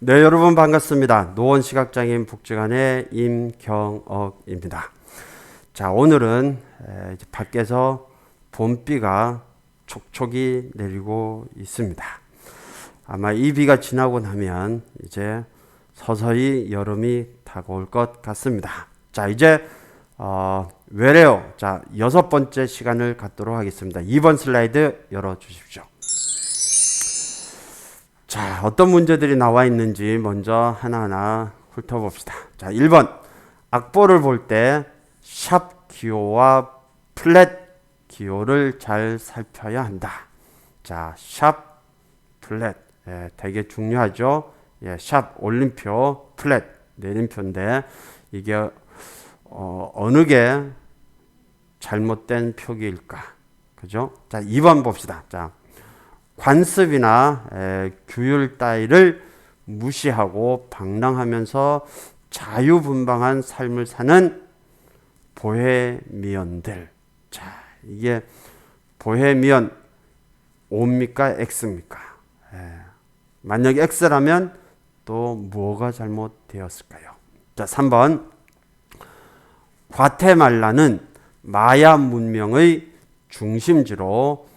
네, 여러분 반갑습니다. 노원 시각장애인 복지관의 임경억입니다. 자, 오늘은 밖에서 봄비가 촉촉이 내리고 있습니다. 아마 이 비가 지나고 나면 이제 서서히 여름이 다가올 것 같습니다. 자, 이제 어, 외래어 자 여섯 번째 시간을 갖도록 하겠습니다. 2번 슬라이드 열어 주십시오. 자, 어떤 문제들이 나와 있는지 먼저 하나하나 훑어봅시다. 자, 1번. 악보를 볼 때 샵 기호와 플랫 기호를 잘 살펴야 한다. 자, 샵, 플랫. 예, 되게 중요하죠. 예, 샵, 올림표, 플랫, 내림표인데 이게 어, 어느 게 잘못된 표기일까? 그죠? 자, 2번 봅시다. 자, 관습이나 에, 규율 따위를 무시하고 방랑하면서 자유분방한 삶을 사는 보헤미언들. 자, 이게 보헤미언 O입니까? X입니까? 에, 만약 X라면 또 뭐가 잘못되었을까요? 자, 3번. 과테말라는 마야 문명의 중심지로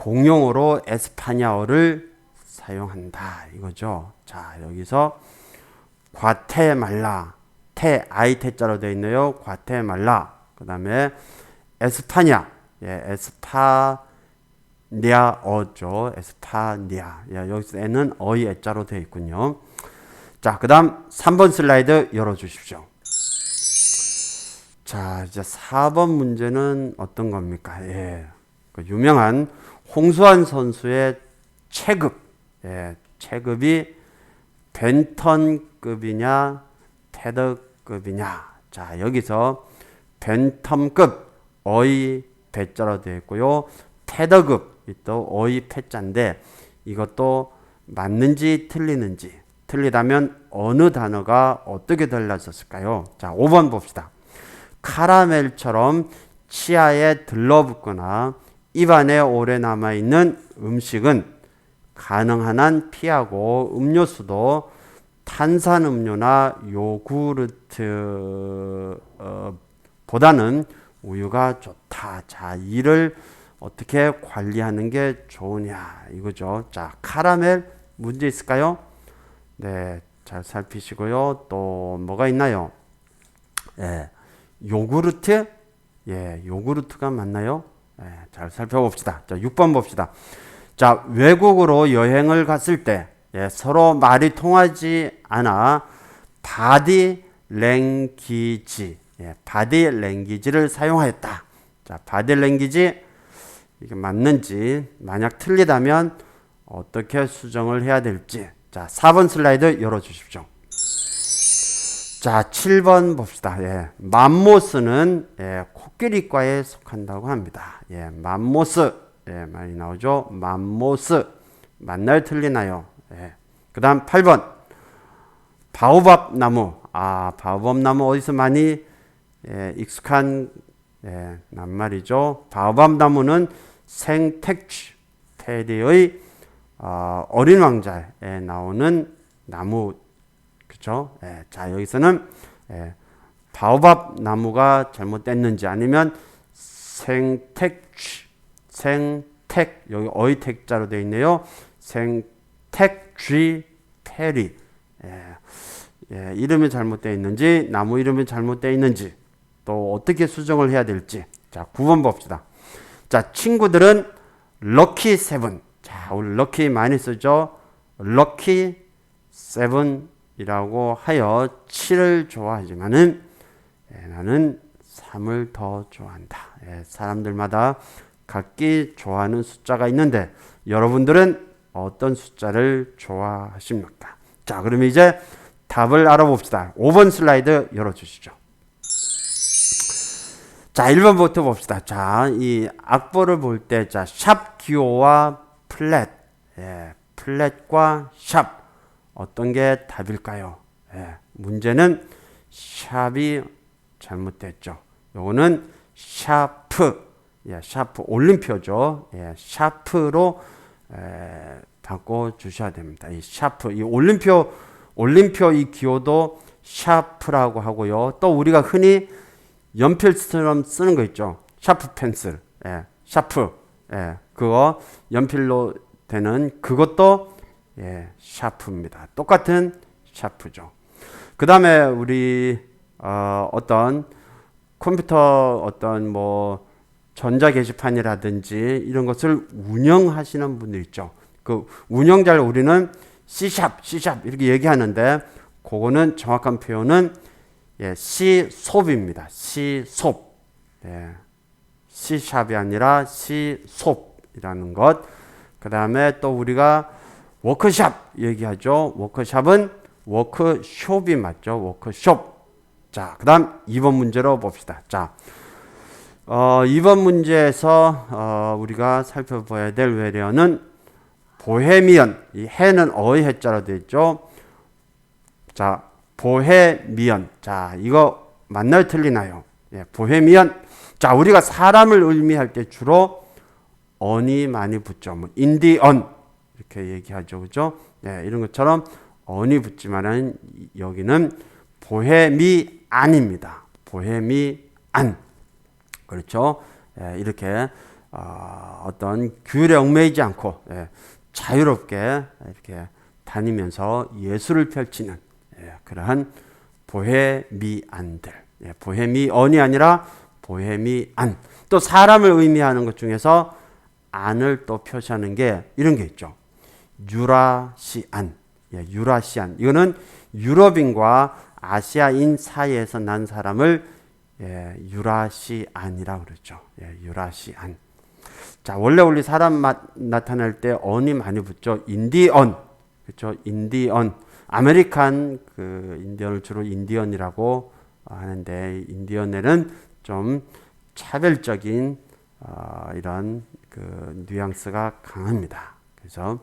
공용어로 에스파냐어를 사용한다 이거죠. 자 여기서 과테말라 테 아이 태자로 되어 있네요. 과테말라 그 다음에 에스파냐 예, 에스파냐어죠. 에스파냐 예, 여기서는 어이 애자로 되어 있군요. 자 그 다음 3번 슬라이드 열어주십시오. 자 이제 4번 문제는 어떤 겁니까? 예, 그 유명한 홍수환 선수의 체급, 예, 체급이 벤턴급이냐, 테더급이냐. 자, 여기서 벤텀급 어이 배자로 되어 있고요. 테더급 또 어이 패자인데 이것도 맞는지 틀리는지 틀리다면 어느 단어가 어떻게 달라졌을까요? 자, 5번 봅시다. 카라멜처럼 치아에 들러붙거나 입 안에 오래 남아 있는 음식은 가능한 한 피하고 음료수도 탄산음료나 요구르트 어, 보다는 우유가 좋다. 자, 이를 어떻게 관리하는 게 좋으냐 이거죠. 자, 카라멜 문제 있을까요? 네, 잘 살피시고요. 또 뭐가 있나요? 예, 요구르트? 예, 요구르트가 맞나요? 예, 잘 살펴봅시다. 자, 6번 봅시다. 자, 외국으로 여행을 갔을 때 예, 서로 말이 통하지 않아 바디 랭귀지, 예, 바디 랭귀지를 사용하였다. 자, 바디 랭귀지 이게 맞는지 만약 틀리다면 어떻게 수정을 해야 될지. 자, 4번 슬라이드 열어 주십시오. 자, 7번 봅시다. 예. 맘모스는 예, 코끼리과에 속한다고 합니다. 예, 맘모스. 예, 많이 나오죠. 맘모스. 만날 틀리나요? 예. 그다음 8번. 바오밥 나무. 아, 바오밥 나무 어디서 많이 예, 익숙한 예, 낱말이죠. 바오밥 나무는 생택취 테리의 어, 어린 왕자에 나오는 나무 그죠? 예, 자 여기서는 예, 바오밥 나무가 잘못됐는지 아니면 생택쥐 생택 여기 어이택자로 되어 있네요. 생택쥐 페리 예, 예, 이름이 잘못되어 있는지 나무 이름이 잘못되어 있는지 또 어떻게 수정을 해야 될지 자 9번 봅시다. 자 친구들은 럭키 세븐 자 우리 럭키 많이 쓰죠. 럭키 세븐 이라고 하여 7을 좋아하지만은 예, 나는 3을 더 좋아한다. 예, 사람들마다 각기 좋아하는 숫자가 있는데 여러분들은 어떤 숫자를 좋아하십니까? 자, 그럼 이제 답을 알아봅시다. 5번 슬라이드 열어주시죠. 자, 1번부터 봅시다. 자, 이 악보를 볼 때, 자, 샵 기호와 플랫, 예, 플랫과 샵. 어떤 게 답일까요? 예, 문제는 샵이 잘못됐죠. 요거는 샤프, 예, 샤프 올림표죠. 예, 샤프로 에, 바꿔 주셔야 됩니다. 이 샤프, 이 올림표 올림표 이 기호도 샤프라고 하고요. 또 우리가 흔히 연필처럼 쓰는 거 있죠. 샤프 펜슬, 예, 샤프, 예, 그거 연필로 되는 그것도 예, 샤프입니다. 똑같은 샤프죠. 그 다음에 우리 어, 어떤 컴퓨터 어떤 뭐 전자 게시판이라든지 이런 것을 운영하시는 분들 있죠. 그 운영자를 우리는 C샵, C샵 이렇게 얘기하는데 그거는 정확한 표현은 예, C솝입니다. C솝. 예. C샵이 아니라 C솝이라는 것. 그 다음에 또 우리가 워크샵 얘기하죠. 워크샵은 워크숍이 맞죠. 워크숍. 자, 그 다음 2번 문제로 봅시다. 자, 어, 2번 문제에서 어, 우리가 살펴봐야 될 외래어는 보헤미언. 이 해는 어의 해자로 되어 있죠. 자, 보헤미언. 자, 이거 맞나요? 틀리나요? 예, 보헤미언. 자, 우리가 사람을 의미할 때 주로 언이 많이 붙죠. 뭐 인디언 이렇게 얘기하죠. 그죠? 예, 이런 것처럼 언이 붙지만은 여기는 보헤미 안입니다. 보헤미 안. 그렇죠? 예, 이렇게 어, 어떤 규례 얽매이지 않고 예, 자유롭게 이렇게 다니면서 예술을 펼치는 예, 그러한 보헤미안들. 예, 보헤미언이 아니라 보헤미안. 또 사람을 의미하는 것 중에서 안을 또 표시하는 게 이런 게 있죠. 유라시안. 예, 유라시안. 이거는 유럽인과 아시아인 사이에서 난 사람을 예, 유라시안이라고 그러죠. 예, 유라시안. 자, 원래 우리 사람 마, 나타낼 때 언이 많이 붙죠. 인디언. 그렇죠? 인디언. 아메리칸 그 인디언을 주로 인디언이라고 하는데 인디언에는 좀 차별적인 어, 이런 그 뉘앙스가 강합니다. 그래서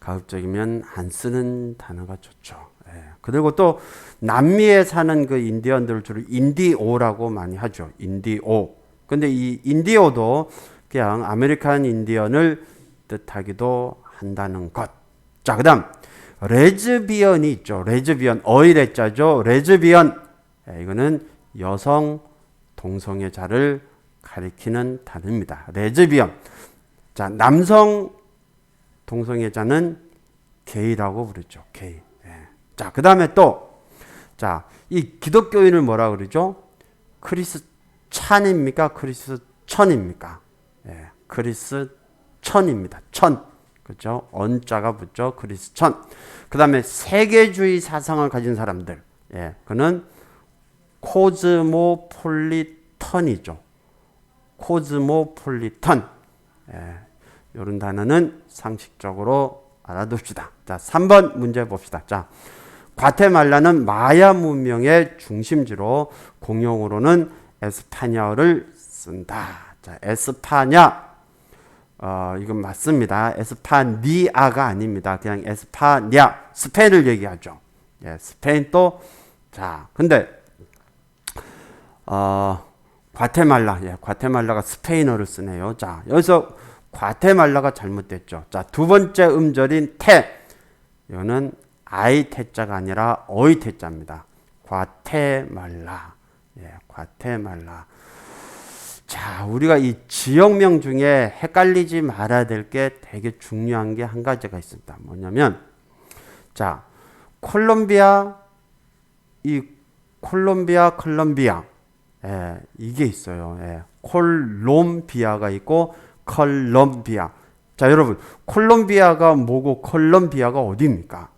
가급적이면 안 쓰는 단어가 좋죠. 예. 그리고 또 남미에 사는 그 인디언들을 주로 인디오라고 많이 하죠. 인디오. 근데 이 인디오도 그냥 아메리칸 인디언을 뜻하기도 한다는 것. 자, 그다음 레즈비언이 있죠. 레즈비언 어이레자죠. 레즈비언 예, 이거는 여성 동성애자를 가리키는 단어입니다. 레즈비언. 자, 남성 동성애자는 게이라고 부르죠. 게이. 예. 자, 그 다음에 또, 자, 이 기독교인을 뭐라 그러죠? 크리스찬입니까? 크리스천입니까? 예. 크리스천입니다. 천. 그죠? 언자가 붙죠. 크리스천. 그 다음에 세계주의 사상을 가진 사람들. 예. 그는 코즈모폴리턴이죠. 코즈모폴리턴. 예. 이런 단어는 상식적으로 알아둡시다. 자, 3번 문제 봅시다. 자, 과테말라는 마야 문명의 중심지로 공용으로는 에스파냐어를 쓴다. 자, 에스파냐. 어, 이건 맞습니다. 에스파니아가 아닙니다. 그냥 에스파냐. 스페인을 얘기하죠. 예, 스페인 또, 자, 근데, 어, 과테말라. 예, 과테말라가 스페인어를 쓰네요. 자, 여기서 과테말라가 잘못됐죠. 자, 두 번째 음절인 태. 이거는 아이 태자가 아니라 어이 태자입니다. 과테말라. 예, 과테말라. 자, 우리가 이 지역명 중에 헷갈리지 말아야 될 게 되게 중요한 게 한 가지가 있습니다. 뭐냐면, 자, 콜롬비아, 이 콜롬비아, 콜롬비아. 예, 이게 있어요. 예, 콜롬비아가 있고, 콜롬비아. 자, 여러분, 콜롬비아가 뭐고 콜롬비아가 어디입니까?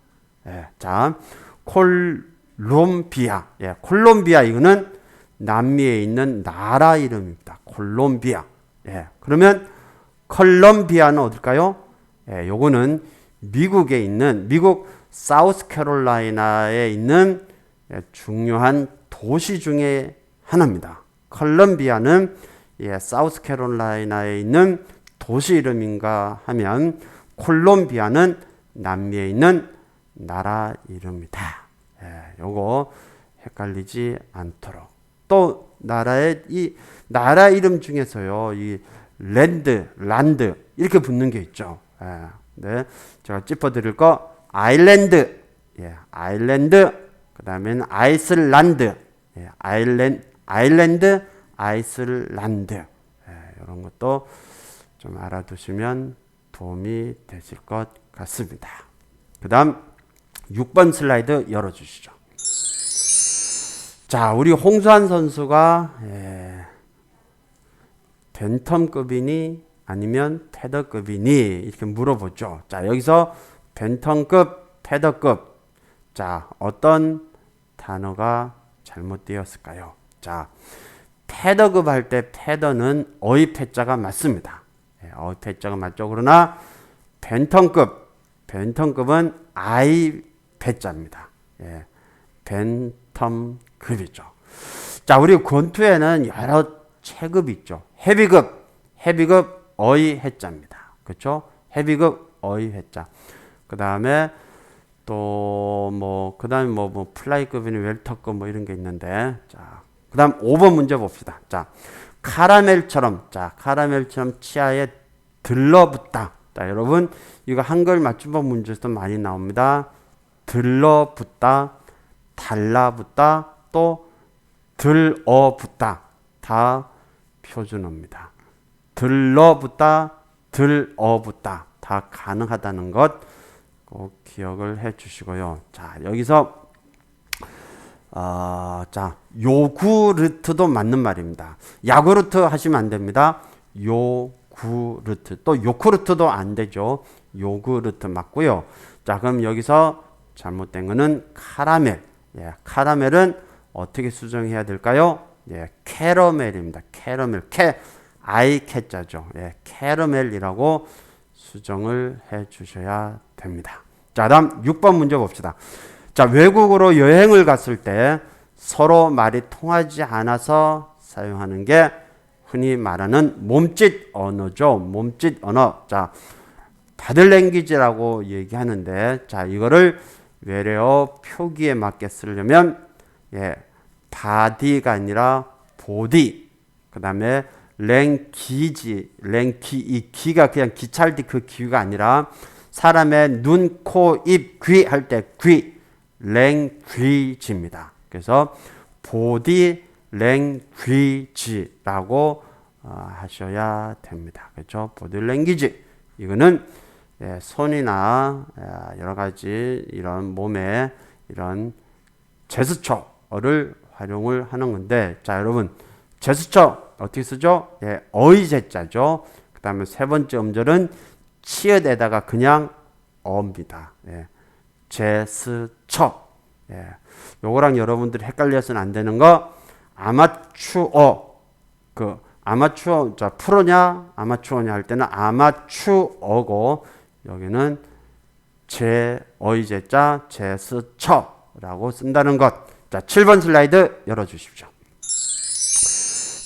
예, 자, 콜롬비아. 예, 콜롬비아 이거는 남미에 있는 나라 이름입니다. 콜롬비아. 예, 그러면 콜롬비아는 어딜까요? 예, 요거는 미국에 있는 미국 사우스캐롤라이나에 있는 예, 중요한 도시 중에 하나입니다. 콜롬비아는 예, 사우스캐롤라이나에 있는 도시 이름인가 하면 콜롬비아는 남미에 있는 나라 이름이다. 예, 요거 헷갈리지 않도록. 또 나라의 이 나라 이름 중에서요, 이 랜드, 란드 이렇게 붙는 게 있죠. 예, 네, 제가 짚어 드릴 거 아일랜드, 예, 아일랜드. 그다음엔 아이슬란드, 예, 아일랜 아일랜드, 아이슬란드. 예, 이런 것도 좀 알아두시면 도움이 되실 것 같습니다. 그 다음 6번 슬라이드 열어주시죠. 자, 우리 홍수환 선수가 예, 벤텀급이니 아니면 패더급이니 이렇게 물어보죠. 자, 여기서 벤텀급, 패더급. 자, 어떤 단어가 잘못되었을까요? 자, 패더급 할 때 패더는 어휘 패자가 맞습니다. 예, 어휘 패자가 맞죠. 그러나 벤텀급, 벤텀급은 아이 패자입니다. 예, 벤텀급이죠. 자, 우리 권투에는 여러 체급이 있죠. 헤비급, 헤비급 어휘 해자입니다. 그렇죠? 헤비급 어휘 해자. 그 다음에 또 뭐 그 다음에 뭐, 뭐 플라이급이니 웰터급 뭐 이런 게 있는데 자 그 다음 5번 문제 봅시다. 자 카라멜처럼 자 카라멜처럼 치아에 들러붙다. 자 여러분 이거 한글 맞춤법 문제에서 많이 나옵니다. 들러붙다, 달라붙다, 또 들어붙다 다 표준어입니다. 들러붙다, 들어붙다 다 가능하다는 것 꼭 기억을 해 주시고요. 자, 여기서 어, 자, 요구르트도 맞는 말입니다. 야구르트 하시면 안 됩니다. 요구르트. 또 요크르트도 안 되죠. 요구르트 맞고요. 자, 그럼 여기서 잘못된 거는 카라멜. 예, 카라멜은 어떻게 수정해야 될까요? 예, 캐러멜입니다. 캐러멜. 캐 아이 캐자죠. 예, 캐러멜이라고 수정을 해 주셔야 됩니다. 자, 다음 6번 문제 봅시다. 자, 외국으로 여행을 갔을 때 서로 말이 통하지 않아서 사용하는 게 흔히 말하는 몸짓 언어죠. 몸짓 언어. 자, 바들랭귀지라고 얘기하는데 자, 이거를 외래어 표기에 맞게 쓰려면 예, 바디가 아니라 보디. 그다음에 랭기지, 랭기 이 기가 그냥 기찰디 그 기가 아니라 사람의 눈, 코, 입, 귀 할 때 귀, 랭귀지입니다. 그래서 보디 랭귀지라고 어, 하셔야 됩니다. 그렇죠? 보디 랭귀지. 이거는 예, 손이나 예, 여러 가지 이런 몸에 이런 제스처를 활용을 하는 건데, 자 여러분 제스처 어떻게 쓰죠? 예, 어의제자죠. 그 다음에 세 번째 음절은 치읓에다가 그냥 어입니다. 예, 제스처. 예, 요거랑 여러분들이 헷갈려서는 안 되는 거 아마추어. 그 아마추어 자 프로냐 아마추어냐 할 때는 아마추어고 여기는 제 어의제자 제스처라고 쓴다는 것. 자, 7번 슬라이드 열어 주십시오.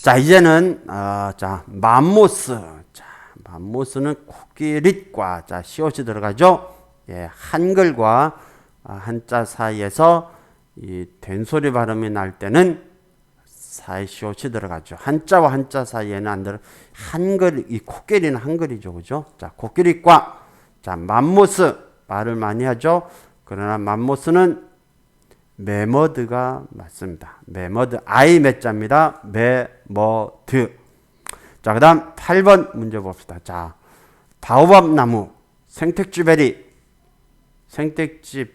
자, 이제는 어, 자, 맘모스. 자, 맘모스는 코끼리과 자, 시옷이 들어가죠. 예, 한글과 아, 한자 사이에서 이 된소리 발음이 날 때는 사이시옷이 들어가죠. 한자와 한자 사이에는 안 들어. 한글 이 코끼리는 한글이죠, 그죠? 자, 코끼리과 자, 맘모스 말을 많이 하죠. 그러나 맘모스는 메머드가 맞습니다. 메머드 아이 몇 자입니다. 메머드. 자, 그다음 8번 문제 봅시다. 자, 바오밥 나무 생택쥐 베리 생택쥐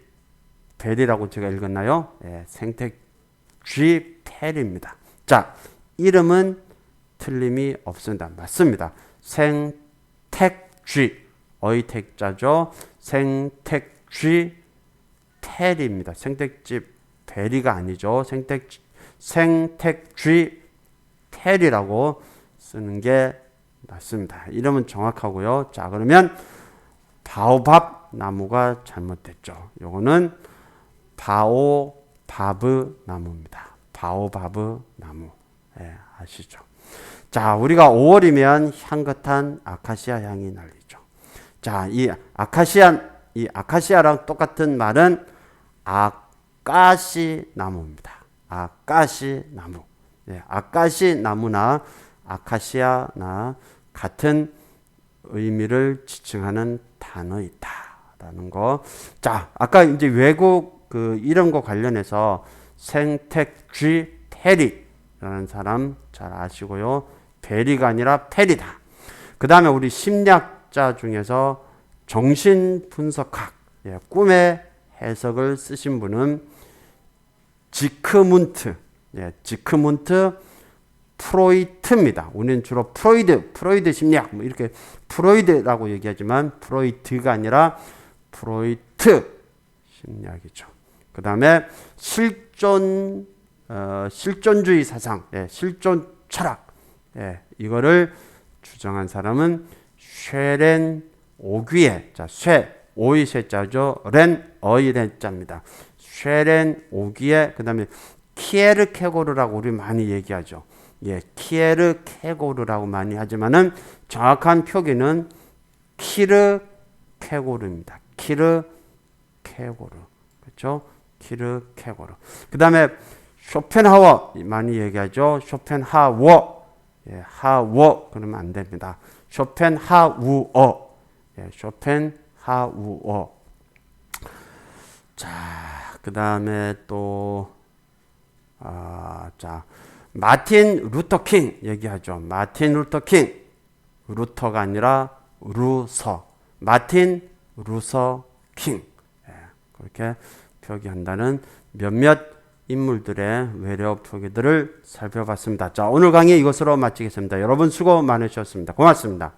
베리라고 제가 읽었나요? 예, 생택쥐 페리입니다. 자, 이름은 틀림이 없습니다. 맞습니다. 생택쥐 어이택자죠. 생택쥐 페리입니다. 생택쥐 베리가 아니죠. 생택 생택쥐 테리라고 쓰는 게 맞습니다. 이름은 정확하고요. 자, 그러면 바오밥 나무가 잘못됐죠. 요거는 바오바브 나무입니다. 바오바브 나무. 예, 아시죠? 자, 우리가 5월이면 향긋한 아카시아 향이 날리죠. 자, 이 아카시아 이 아카시아랑 똑같은 말은 아 아까시 나무입니다. 아까시 나무. 예, 아까시 나무나 아카시아나 같은 의미를 지칭하는 단어이다 라는 거. 자, 아까 이제 외국 그 이런 거 관련해서 생택쥐 페리라는 사람 잘 아시고요. 베리가 아니라 페리다. 그 다음에 우리 심리학자 중에서 정신 분석학, 예, 꿈의 해석을 쓰신 분은 지크문트, 예, 지크문트 프로이트입니다. 우리는 주로 프로이드, 프로이드 심리학, 뭐 이렇게 프로이드라고 얘기하지만 프로이트가 아니라 프로이트 심리학이죠. 그 다음에 실존, 어, 실존주의 사상, 예, 실존 철학, 예, 이거를 주장한 사람은 쉐렌 오귀에, 자, 쉐, 오이 쉐자죠. 렌, 어이 렌자입니다. 쉐렌 오귀에, 그 다음에 키에르 케고르라고 우리 많이 얘기하죠. 예, 키에르 케고르라고 많이 하지만은 정확한 표기는 키르 케고르입니다. 키르 케고르. 그렇죠? 키르 케고르. 그다음에 쇼펜하워 많이 얘기하죠. 쇼펜하워. 예, 하워 그러면 안 됩니다. 쇼펜하우어. 예, 쇼펜하우어. 자, 그다음에 또 아, 자, 마틴 루터 킹 얘기하죠. 마틴 루터 킹. 루터가 아니라 루서. 마틴 루서 킹. 예, 그렇게 표기한다는 몇몇 인물들의 외려 표기들을 살펴봤습니다. 자, 오늘 강의 이것으로 마치겠습니다. 여러분 수고 많으셨습니다. 고맙습니다.